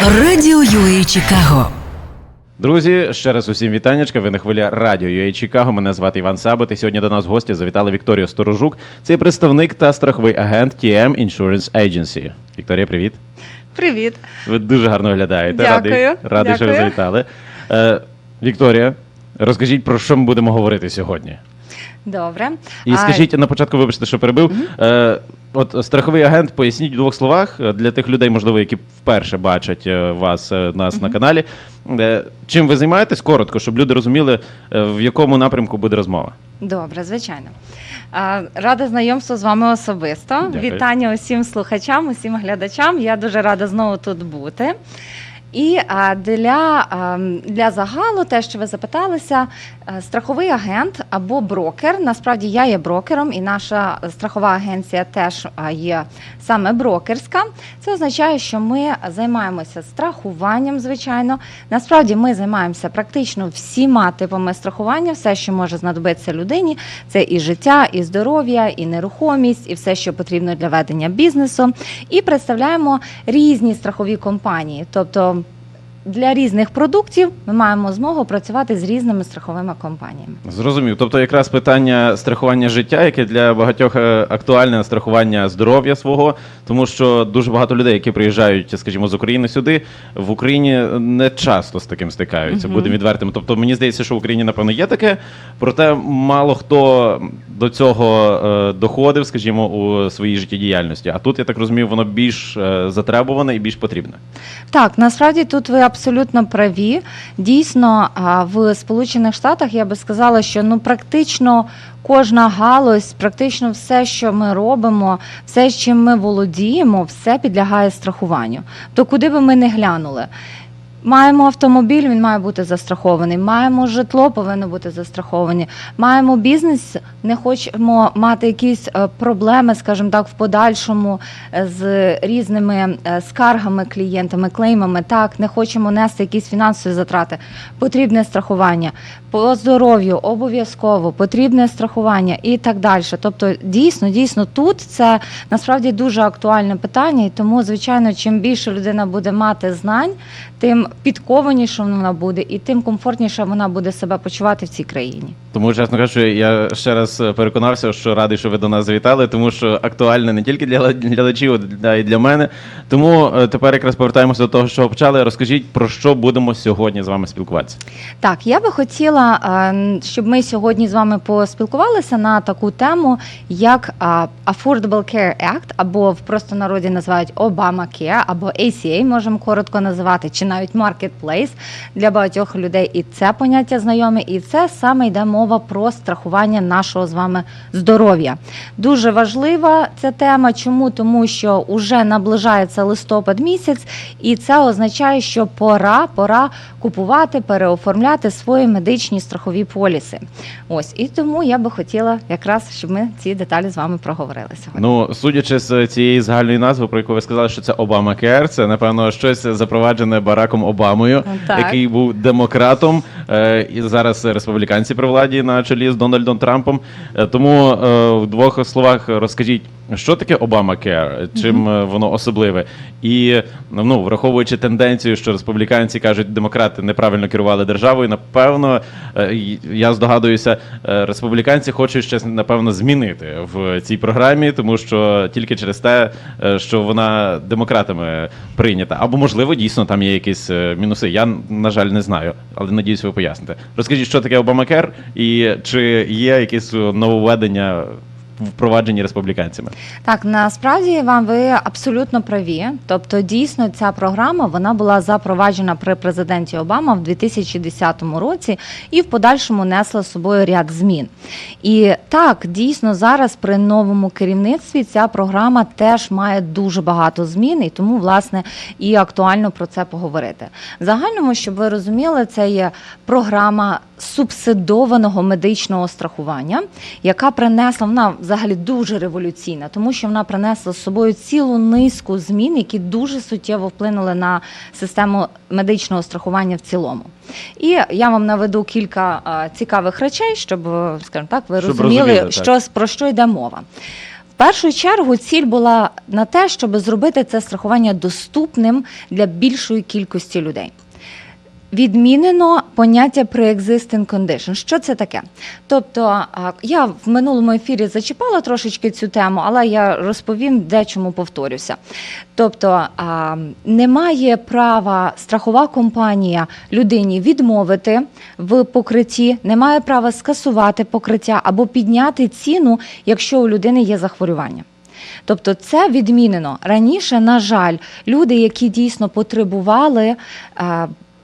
Радіо UA Чикаго. Друзі, ще раз усім вітаннячка. Ви на хвилі радіо UA Чикаго. Мене звати Іван Сабат. І сьогодні до нас в гості завітала Вікторія Сторожук. Це представник та страховий агент TM Insurance Agency. Вікторія, привіт. Привіт. Ви дуже гарно виглядаєте. Дякую. Радий, радий що ви завітали. Е, Вікторія, розкажіть про що ми будемо говорити сьогодні. Добре. І А, скажіть на початку, вибачте, що перебив. Е, от страховий агент, поясніть в двох словах е, для тих людей, можливо, які вперше бачать е, вас е, нас на каналі. Е, чим ви займаєтесь коротко, щоб люди розуміли, е, в якому напрямку буде розмова. Добре, звичайно. А, Рада знайомству з вами особисто. Дякую. Вітання усім слухачам, усім глядачам. Я дуже рада знову тут бути. І для, для загалу, те, що ви запиталися, е, страховий агент або брокер. Насправді я є брокером, і наша страхова агенція теж є саме брокерська. Це означає, що ми займаємося страхуванням, звичайно. Насправді ми займаємося практично всіма типами страхування, все, що може знадобитися людині, це і життя, і здоров'я, і нерухомість, і все, що потрібно для ведення бізнесу. І представляємо різні страхові компанії. Тобто для різних продуктів ми маємо змогу працювати з різними страховими компаніями. Зрозумів. Тобто, якраз питання страхування життя, яке для багатьох е, актуальне страхування здоров'я свого, тому що дуже багато людей, які приїжджають, скажімо, з України сюди, в Україні не часто з таким стикаються. Будемо відвертими. Тобто, мені здається, що в Україні напевно є таке, проте мало хто до цього е, доходив, скажімо, у своїй життєдіяльності. А тут я так розумію, воно більш е, затребуване і більш потрібне. Так, насправді тут ви абсолютно праві. Дійсно, в Сполучених Штатах я би сказала, що ну практично кожна галузь, практично все, що ми робимо, все, чим ми володіємо, все підлягає страхуванню. То куди би ми не глянули. Маємо автомобіль, він має бути застрахований. Маємо житло, повинно бути застраховані. Маємо бізнес, не хочемо мати якісь е, проблеми, скажімо так, в подальшому е, з різними е, скаргами клієнтами, клеймами. Так, не хочемо нести якісь фінансові затрати. Потрібне страхування. По здоров'ю обов'язково потрібне страхування і так далі. Тобто, дійсно, дійсно, тут це насправді дуже актуальне питання, і тому, звичайно, чим більше людина буде мати знань, тим підкованіше вона буде, і тим комфортніше вона буде себе почувати в цій країні. Тому, чесно кажучи, я ще раз переконався, що радий, що ви до нас завітали, тому що актуальне не тільки для глядачів, а й для мене. Тому е, тепер якраз повертаємося до того, що почали. Розкажіть, про що будемо сьогодні з вами спілкуватися. Так, я би хотіла, е, щоб ми сьогодні з вами поспілкувалися на таку тему, як е, Affordable Care Act, або в простонароді називають Obamacare, або ACA, можемо коротко називати, чи навіть Marketplace для багатьох людей. І це поняття знайоме, і це саме йде мова про страхування нашого з вами здоров'я. Дуже важлива ця тема. Чому? Тому що вже наближається листопад місяць, і це означає, що пора, пора купувати, переоформляти свої медичні страхові поліси. Ось і тому я би хотіла якраз, щоб ми ці деталі з вами проговорили сьогодні. Ну, судячи з цієї загальної назви, про яку ви сказали, що це Обамакер, це напевно щось запроваджене Бараком Обамою, Так. який був демократом, е, і зараз республіканці при владі на чолі з Дональдом Трампом. Е, Тому е, в двох словах розкажіть, що таке Обамакер, чим е, воно особливе, і ну враховуючи тенденцію, що республіканці кажуть, демократи неправильно керували державою. Напевно, е, я здогадуюся, е, республіканці хочуть щось напевно змінити в цій програмі, тому що тільки через те, що вона демократами прийнята, або можливо дійсно там є якісь мінуси. Я на жаль не знаю, але надіюсь, ви поясните. Розкажіть, що таке Обамакер, і чи є якісь нововведення впроваджені республіканцями? Так, насправді вам ви абсолютно праві. Тобто, дійсно, ця програма вона була запроваджена при президенті Обама в 2010 році і в подальшому несла з собою ряд змін. І так, дійсно, зараз при новому керівництві ця програма теж має дуже багато змін, і тому, власне, і актуально про це поговорити. В загальному, щоб ви розуміли, це є програма субсидованого медичного страхування, яка принесла вона взагалі дуже революційна, тому що вона принесла з собою цілу низку змін, які дуже суттєво вплинули на систему медичного страхування в цілому. І я вам наведу кілька цікавих речей, щоб, е, скажімо так, ви Щоб розуміли, розуміли, так. про що йде мова. В першу чергу ціль була на те, щоб зробити це страхування доступним для більшої кількості людей. Відмінено поняття pre-existing condition. Що це таке? Тобто, я в минулому ефірі зачіпала трошечки цю тему, але я розповім, де чому повторюся. Тобто, немає права страхова компанія людині відмовити в покритті, немає права скасувати покриття або підняти ціну, якщо у людини є захворювання. Тобто це відмінено раніше. На жаль, люди, які дійсно потребували.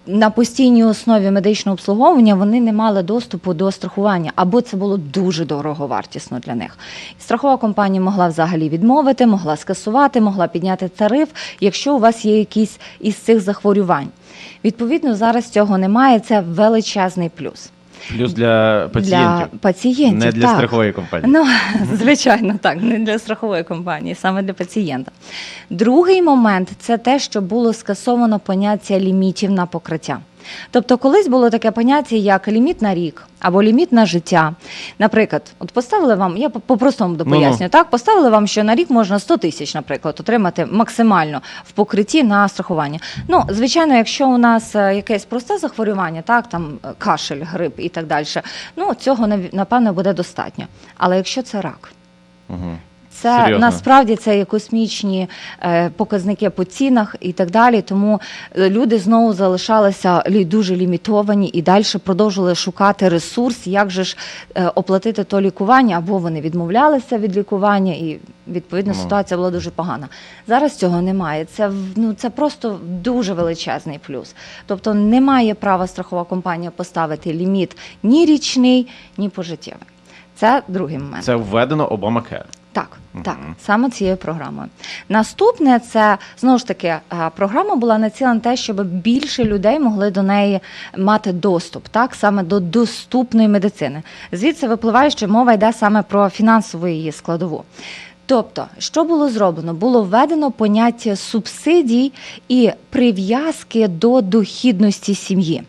На постійній основі медичного обслуговування вони не мали доступу до страхування, або це було дуже дороговартісно для них. Страхова компанія могла взагалі відмовити, могла скасувати, могла підняти тариф, якщо у вас є якісь із цих захворювань. Відповідно, зараз цього немає. Це величезний плюс Плюс для пацієнтів, для пацієнтів. не для так. страхової компанії. Ну, звичайно, так, не для страхової компанії, саме для пацієнта. Другий момент це те, що було скасовано поняття лімітів на покриття. Тобто, колись було таке поняття, як ліміт на рік або ліміт на життя. Наприклад, от поставили вам, я по- по-простому Ну-ну. поясню, так, поставили вам, що на рік можна 100 тисяч, наприклад, отримати максимально в покритті на страхування. Ну, звичайно, якщо у нас е, якесь просте захворювання, так, там е, кашель, грип і так далі, ну, цього напевно буде достатньо. Але якщо це рак, Угу. Це Серйозно? насправді це є космічні е, показники по цінах і так далі. Тому е, люди знову залишалися лі- дуже лімітовані і далі продовжували шукати ресурс, як же ж е, оплатити то лікування, або вони відмовлялися від лікування, і відповідно Ну. ситуація була дуже погана. Зараз цього немає. Це в- ну це просто дуже величезний плюс. Тобто немає права страхова компанія поставити ліміт ні річний, ні пожиттєвий. Це другий момент. Це введено Обамакер. Так, так, саме цією програмою. Наступне це знову ж таки е, програма була націлена на те, щоб більше людей могли до неї мати доступ, так саме до доступної медицини. Звідси випливає, що мова йде саме про фінансову її складову. Тобто, що було зроблено? Було введено поняття субсидій і прив'язки до дохідності сім'ї.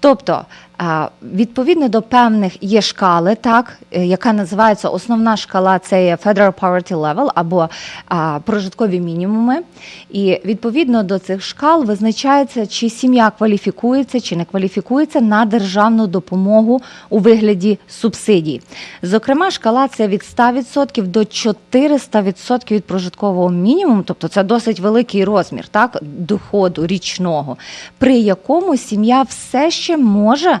Тобто, відповідно до певних є шкали, так, е, яка називається основна шкала це є Federal Poverty Level або а, прожиткові мінімуми. І відповідно до цих шкал визначається, чи сім'я кваліфікується, чи не кваліфікується на державну допомогу у вигляді субсидій. Зокрема, шкала це від 100% до 400% від прожиткового мінімуму, тобто це досить великий розмір так, доходу річного, при якому сім'я все ще може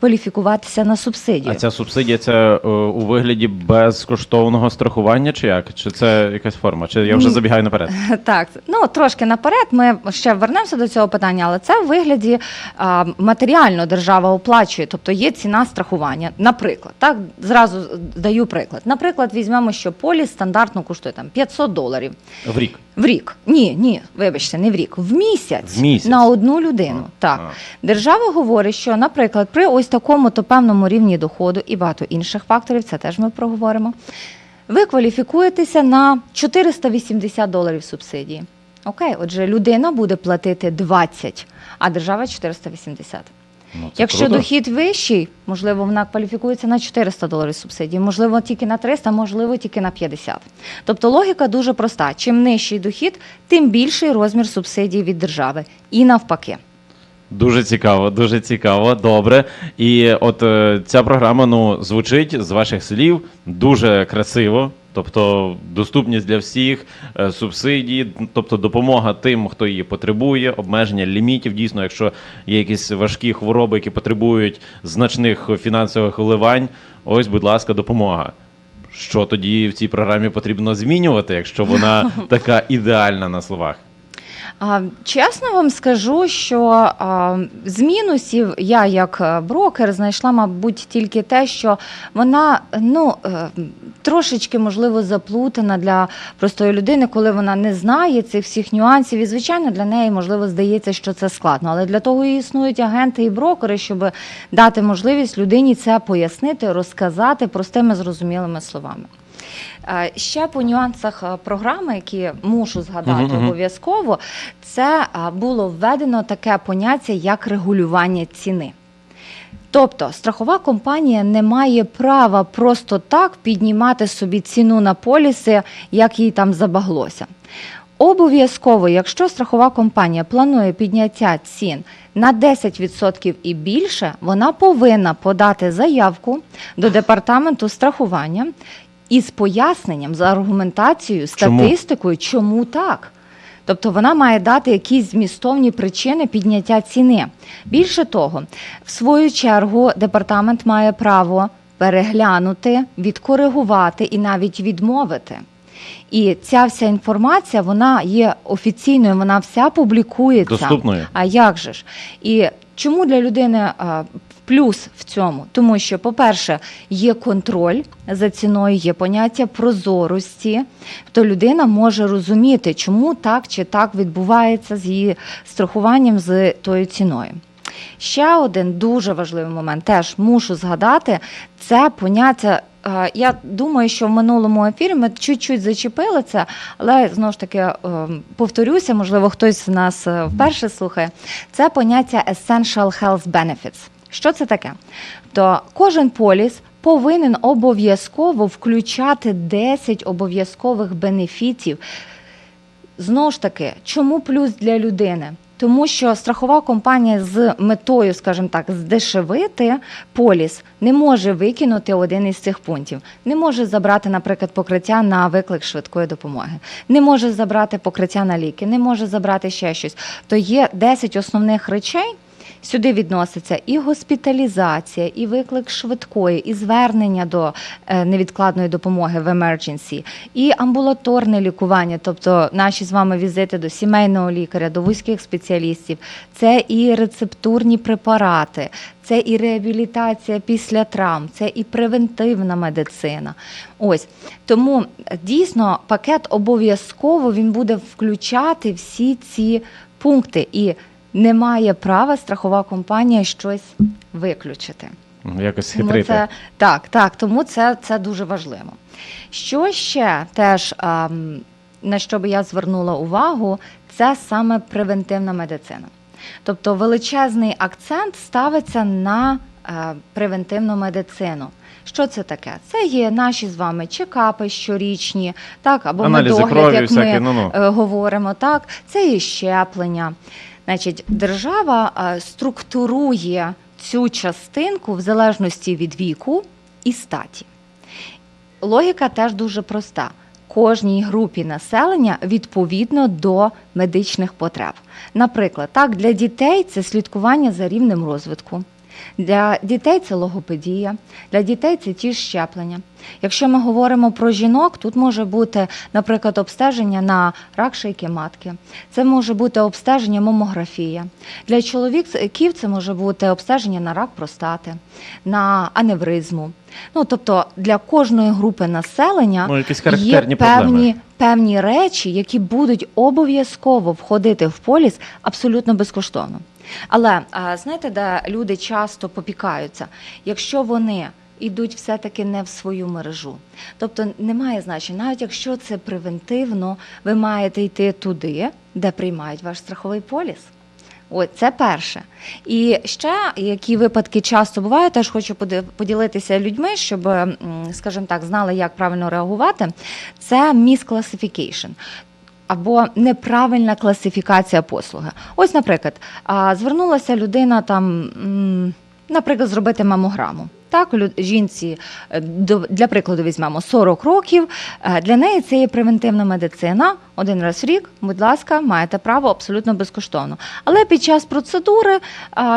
кваліфікуватися на субсидію. А ця субсидія це е, у вигляді безкоштовного страхування, чи як? Чи це якась форма? Чи я вже Ні. забігаю наперед? Так, ну трошки наперед. Ми ще вернемося до цього питання, але це в вигляді а, матеріально держава оплачує, тобто є ціна страхування. Наприклад, так зразу даю приклад. Наприклад, візьмемо, що поліс стандартно коштує там 500 доларів. В рік. В рік. Ні, ні, вибачте, не в рік. В місяць, В місяць. на одну людину. А, так. а. Держава говорить, що, наприклад, при ось такому то певному рівні доходу і багато інших факторів, це теж ми проговоримо. Ви кваліфікуєтеся на 480 доларів субсидії. Окей, отже, людина буде платити 20, а держава 480. Ну, це Якщо круто. дохід вищий, можливо, вона кваліфікується на 400 доларів субсидії, можливо, тільки на 300, можливо, тільки на 50. Тобто логіка дуже проста: чим нижчий дохід, тим більший розмір субсидії від держави. І навпаки. Дуже цікаво, дуже цікаво, добре. І от е, ця програма ну, звучить з ваших слів дуже красиво. Тобто доступність для всіх, е, субсидії, тобто допомога тим, хто її потребує, обмеження лімітів. Дійсно, якщо є якісь важкі хвороби, які потребують значних фінансових вливань, ось, будь ласка, допомога. Що тоді в цій програмі потрібно змінювати, якщо вона така ідеальна на словах? Чесно вам скажу, що з мінусів я, як е, брокер, знайшла, мабуть, тільки те, що вона ну е, трошечки можливо заплутана для простої людини, коли вона не знає цих всіх нюансів. І звичайно, для неї можливо здається, що це складно. Але для того і існують агенти і брокери, щоб дати можливість людині це пояснити, розказати простими зрозумілими словами. Е, Ще по нюансах е, програми, які мушу згадати Мгм, мгм. обов'язково, це е, було введено таке поняття як регулювання ціни. Тобто страхова компанія не має права просто так піднімати собі ціну на поліси, як їй там забаглося. Обов'язково, якщо страхова компанія планує підняття цін на 10% і більше, вона повинна подати заявку до департаменту страхування із поясненням, з аргументацією, статистикою, чому так. Тобто вона має дати якісь змістовні причини підняття ціни. Більше того, в свою чергу департамент має право переглянути, відкоригувати і навіть відмовити. І ця вся інформація вона є офіційною, вона вся публікується. Доступною. А як же ж? І чому для людини плюс в цьому? Тому що, по-перше, є контроль за ціною, є поняття прозорості, то людина може розуміти, чому так чи так відбувається з її страхуванням з тою ціною. Ще один дуже важливий момент, теж мушу згадати, це поняття. е, Я думаю, що в минулому ефірі ми чуть-чуть зачепили це, але знову ж таки е, повторюся, можливо, хтось з нас е, вперше слухає. Це поняття Essential Health Benefits. Що це таке? То кожен поліс повинен обов'язково включати 10 обов'язкових бенефітів Знову ж таки, чому плюс для людини? Тому що страхова компанія з метою, скажімо так, здешевити поліс не може викинути один із цих пунктів. Не може забрати, наприклад, покриття на виклик швидкої допомоги, не може забрати покриття на ліки, не може забрати ще щось. То є 10 основних речей. Сюди відноситься і госпіталізація, і виклик швидкої, і звернення до е, невідкладної допомоги в emergency, і амбулаторне лікування, тобто наші з вами візити до сімейного лікаря, до вузьких спеціалістів, це і рецептурні препарати, це і реабілітація після травм, це і превентивна медицина. Ось. Тому е, дійсно пакет обов'язково він буде включати всі ці пункти. І не має права страхова компанія щось виключити. Якось Тому це так, так, тому це, це дуже важливо. Що ще теж ем, на що би я звернула увагу, це саме превентивна медицина. Тобто величезний акцент ставиться на е, превентивну медицину. Що це таке? Це є наші з вами чекапи щорічні, так або Аналізи медогляд, крові, як всякі, ми ну-ну. е, говоримо, так це є щеплення. Значить, держава е, структурує цю частинку в залежності від віку і статі. Логіка теж дуже проста. Кожній групі населення відповідно до медичних потреб. Наприклад, так, для дітей це слідкування за рівнем розвитку. Для дітей це логопедія, для дітей це ті ж щеплення. Якщо ми говоримо про жінок, тут може бути, наприклад, обстеження на рак шийки матки, це може бути обстеження мамографія. Для чоловіків це може бути обстеження на рак простати, на аневризму. Ну тобто для кожної групи населення Ну, якісь є певні, проблеми. певні речі, які будуть обов'язково входити в поліс абсолютно безкоштовно. Але знаєте, де люди часто попікаються, якщо вони йдуть все-таки не в свою мережу. Тобто немає значення, навіть якщо це превентивно, ви маєте йти туди, де приймають ваш страховий поліс. Ось це перше. І ще які випадки часто бувають, теж хочу поділитися людьми, щоб, скажімо так, знали, як правильно реагувати. Це misclassification. Або неправильна класифікація послуги. Ось, наприклад, звернулася людина там, наприклад, зробити мамограму. Так, жінці е, для прикладу візьмемо 40 років. Е, Для неї це є превентивна медицина. Один раз в рік, будь ласка, маєте право абсолютно безкоштовно. Але під час процедури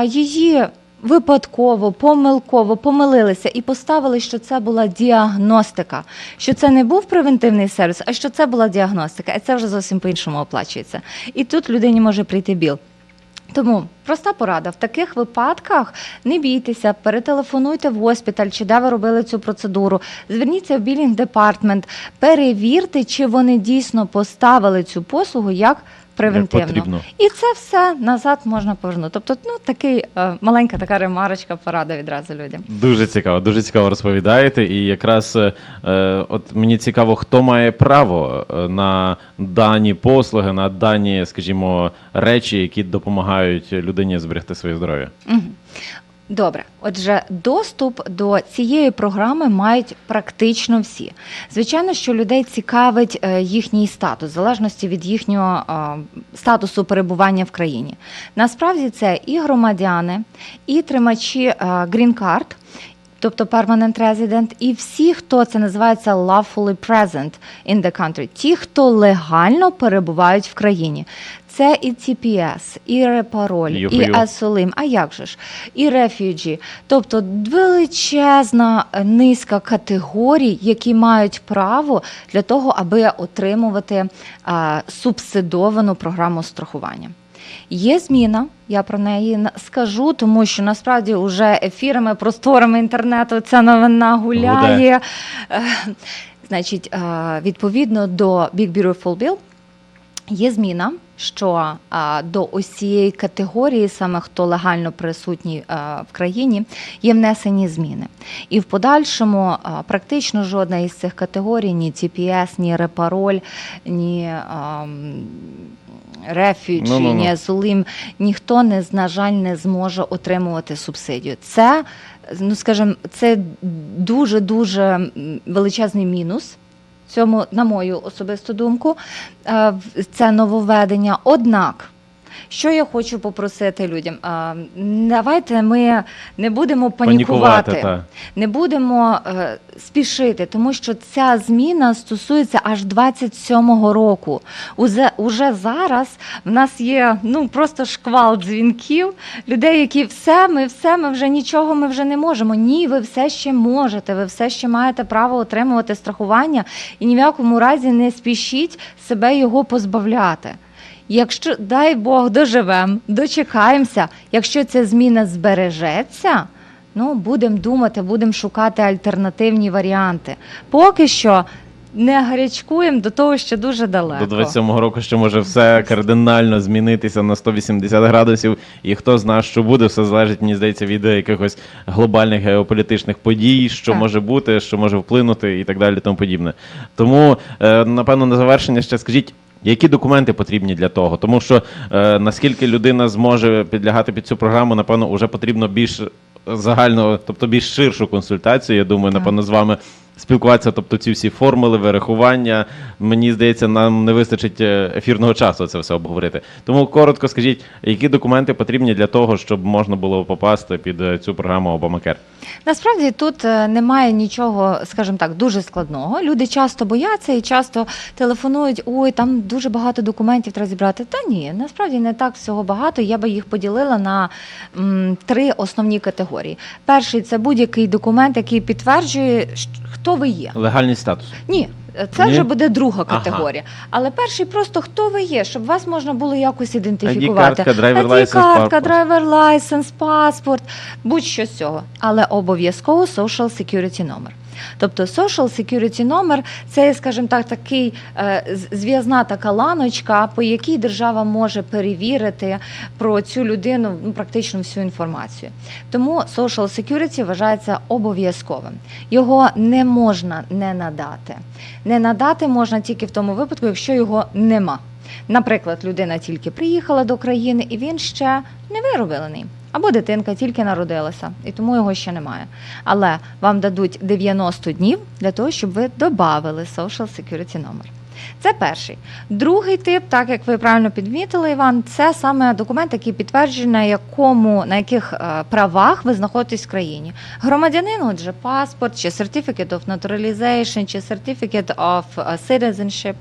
її випадково, помилково помилилися і поставили, що це була діагностика, що це не був превентивний сервіс, а що це була діагностика. І це вже зовсім по-іншому оплачується. І тут людині може прийти біл. Тому проста порада: в таких випадках не бійтеся, перетелефонуйте в госпіталь, чи де ви робили цю процедуру. Зверніться в білінг департмент, перевірте, чи вони дійсно поставили цю послугу як превентивно. І це все назад можна повернути. Тобто, ну такий е, маленька така ремарочка, порада відразу людям. Дуже цікаво, дуже цікаво розповідаєте. І якраз е, е, от мені цікаво, хто має право е, на дані послуги, на дані, скажімо, речі, які допомагають людині зберегти своє здоров'я. Добре, отже, доступ до цієї програми мають практично всі. Звичайно, що людей цікавить е, їхній статус, в залежності від їхнього е, статусу перебування в країні. Насправді це і громадяни, і тримачі грін-карт. Тобто permanent resident, і всі, хто це називається lawfully present in the country, ті, хто легально перебувають в країні. Це і TPS, і репароль, і Юху-ю. Асолим, а як же ж, і рефюджі. Тобто величезна е, низка категорій, які мають право для того, аби отримувати а, субсидовану програму страхування. Є зміна, я про неї скажу, тому що насправді вже ефірами, просторами інтернету ця новина гуляє. Е, Значить, е, відповідно до Big Beautiful Bill, Є зміна, що а, до ось цієї категорії, саме хто легально присутній а, в країні, є внесені зміни. І в подальшому а, практично жодна із цих категорій, ні TPS, ні репароль, ні ам, рефюджі, Ну-ну-ну. ні Азулим, ніхто не на жаль не зможе отримувати субсидію. Це, ну скажімо, це дуже дуже величезний мінус цьому, на мою особисту думку, е, це нововведення. Однак, що я хочу попросити людям, Е, давайте ми не будемо панікувати, та. не будемо е, спішити, тому що ця зміна стосується аж 27-го року. Узе, уже зараз в нас є ну просто шквал дзвінків, людей, які все, ми все, ми вже нічого ми вже не можемо. Ні, ви все ще можете, ви все ще маєте право отримувати страхування і ні в якому разі не спішіть себе його позбавляти. Якщо дай Бог доживемо, дочекаємося, якщо ця зміна збережеться, ну будемо думати, будемо шукати альтернативні варіанти. Поки що не гарячкуємо до того, що дуже далеко. До 27-го року ще може все кардинально змінитися на 180 градусів, і хто знає, що буде, все залежить, мені здається, від якихось глобальних геополітичних подій, що Так. може бути, що може вплинути, і так далі, тому подібне. Тому, е, напевно, на завершення ще скажіть. Які документи потрібні для того? Тому що е, наскільки людина зможе підлягати під цю програму, напевно, вже потрібно більш загально, тобто більш ширшу консультацію. Я думаю, Так. напевно, з вами спілкуватися. Тобто, ці всі формули, вирахування. Мені здається, нам не вистачить е, ефірного часу це все обговорити. Тому коротко скажіть, які документи потрібні для того, щоб можна було попасти під е, цю програму Обамакер? Насправді тут е, немає нічого, скажімо так, дуже складного. Люди часто бояться і часто телефонують: ой, там дуже багато документів треба зібрати. Та ні, насправді не так всього багато. Я би їх поділила на м, три основні категорії. Перший це будь-який документ, який підтверджує, щ- хто ви є. Легальний статус. Ні. Це Ні? вже буде друга Ага. категорія. Але перший просто хто ви є, щоб вас можна було якось ідентифікувати. ID-картка, driver license, паспорт. драйвер лайсенс, паспорт, будь-що з цього. Але обов'язково social security номер. Тобто social security номер це, скажімо так, такий е, зв'язна така ланочка, по якій держава може перевірити про цю людину ну, практично всю інформацію. Тому social security вважається обов'язковим. Його не можна не надати. Не надати можна тільки в тому випадку, якщо його нема. Наприклад, людина тільки приїхала до країни і він ще не вироблений. Або дитинка тільки народилася, і тому його ще немає. Але вам дадуть 90 днів для того, щоб ви додали Social Security номер. Це перший. Другий тип, так як ви правильно підмітили, Іван, це саме документ, який підтверджує, на якому на яких е, правах ви знаходитесь в країні. Громадянин, отже, паспорт, чи Certificate of Naturalization, чи Certificate of е, Citizenship.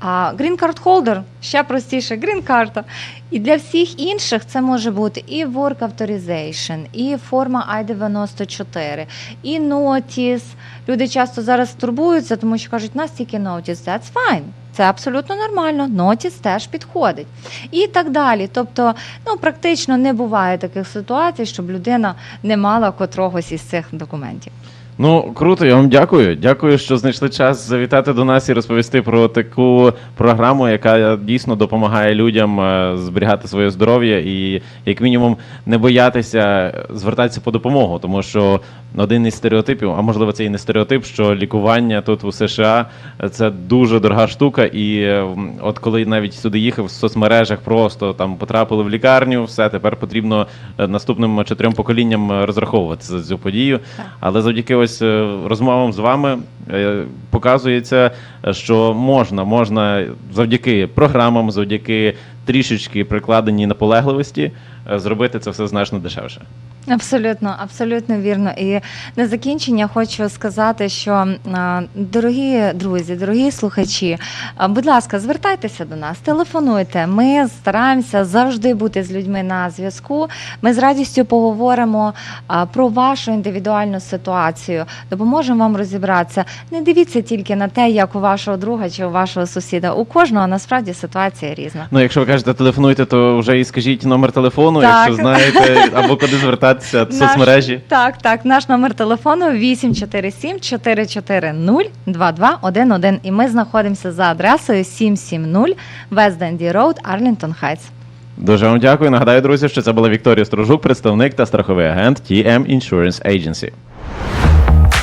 А Card Holder ще простіше, Green карта. І для всіх інших це може бути і Work Authorization, і форма I-94, і Notice. Люди часто зараз турбуються, тому що кажуть, нас тільки Notice, that's fine. Це абсолютно нормально. Notice теж підходить. І так далі. Тобто, ну практично не буває таких ситуацій, щоб людина не мала котрогось із цих документів. Ну, круто, я вам дякую. Дякую, що знайшли час завітати до нас і розповісти про таку програму, яка дійсно допомагає людям е, зберігати своє здоров'я і, як мінімум, не боятися звертатися по допомогу. Тому що один із стереотипів, а можливо, це і не стереотип, що лікування тут у США це дуже дорога штука. І е, от коли навіть сюди їхав в соцмережах, просто там потрапили в лікарню, все тепер потрібно е, наступним чотирьом поколінням е, розраховуватися за цю подію. Але завдяки ось е, розмовам з вами е, показується, що можна, можна завдяки програмам, завдяки трішечки прикладеній наполегливості зробити це все значно дешевше. Абсолютно, абсолютно вірно. І на закінчення хочу сказати, що дорогі друзі, дорогі слухачі, будь ласка, звертайтеся до нас, телефонуйте. Ми стараємося завжди бути з людьми на зв'язку. Ми з радістю поговоримо про вашу індивідуальну ситуацію, допоможемо вам розібратися. Не дивіться тільки на те, як у вашого друга чи у вашого сусіда. У кожного насправді ситуація різна. Ну, якщо ви кажете, телефонуйте, то вже і скажіть номер телефону, Так. якщо знаєте, або куди звертатися в Наш- соцмережі. Так, так. Наш номер телефону 847 440 2211 і ми знаходимося за адресою 770 West Dandy Road, Arlington Heights. Дуже вам дякую. Нагадаю, друзі, що це була Вікторія Сторожук, представник та страховий агент TM Insurance Agency.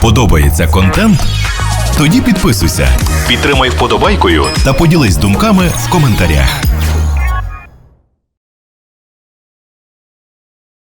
Подобається контент? Тоді підписуйся, підтримай вподобайкою та поділись думками в коментарях.